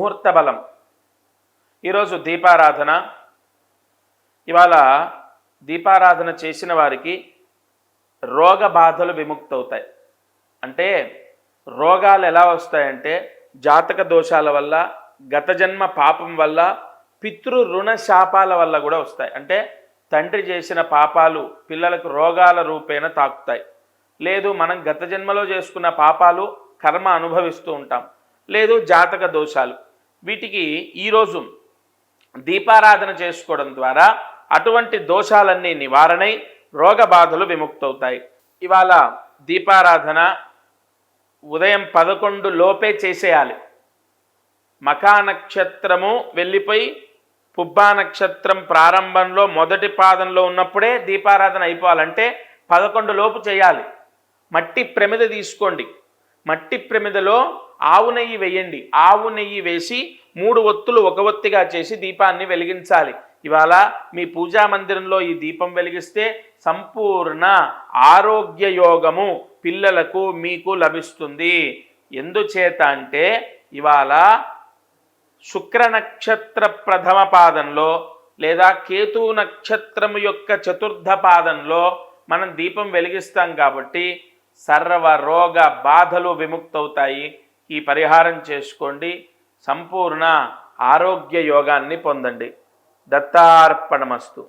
ముహూర్త బలం. ఈరోజు దీపారాధన. ఇవాళ దీపారాధన చేసిన వారికి రోగ బాధలు విముక్తవుతాయి. అంటే రోగాలు ఎలా వస్తాయంటే జాతక దోషాల వల్ల గత జన్మ పాపం వల్ల పితృ రుణ శాపాల వల్ల కూడా వస్తాయి. అంటే తండ్రి చేసిన పాపాలు పిల్లలకు రోగాల రూపేణ తాకుతాయి. లేదు మనం గత జన్మలో చేసుకున్న పాపాలు కర్మ అనుభవిస్తూ ఉంటాం. లేదు జాతక దోషాలు. వీటికి ఈరోజు దీపారాధన చేసుకోవడం ద్వారా అటువంటి దోషాలన్నీ నివారణై రోగ బాధలు విముక్తవుతాయి. ఇవాళ దీపారాధన ఉదయం పదకొండు లోపే చేసేయాలి. మకా నక్షత్రము వెళ్ళిపోయి పుబ్బా నక్షత్రం ప్రారంభంలో మొదటి పాదంలో ఉన్నప్పుడే దీపారాధన అయిపోవాలంటే పదకొండు లోపు చేయాలి. మట్టి ప్రమిద తీసుకోండి. మట్టి ప్రమిదలో ఆవు నెయ్యి వేయండి. ఆవు నెయ్యి వేసి మూడు ఒత్తులు ఒక ఒత్తిగా చేసి దీపాన్ని వెలిగించాలి. ఇవాళ మీ పూజా మందిరంలో ఈ దీపం వెలిగిస్తే సంపూర్ణ ఆరోగ్య యోగము పిల్లలకు మీకు లభిస్తుంది. ఎందుచేత అంటే ఇవాళ శుక్ర నక్షత్ర ప్రథమ పాదంలో లేదా కేతు నక్షత్రము యొక్క చతుర్థ పాదంలో మనం దీపం వెలిగిస్తాం కాబట్టి సర్వ రోగ బాధలు విముక్తవుతాయి. ఈ పరిహారం చేసుకోండి. సంపూర్ణ ఆరోగ్య యోగాన్ని పొందండి. దత్తార్పణమస్తు.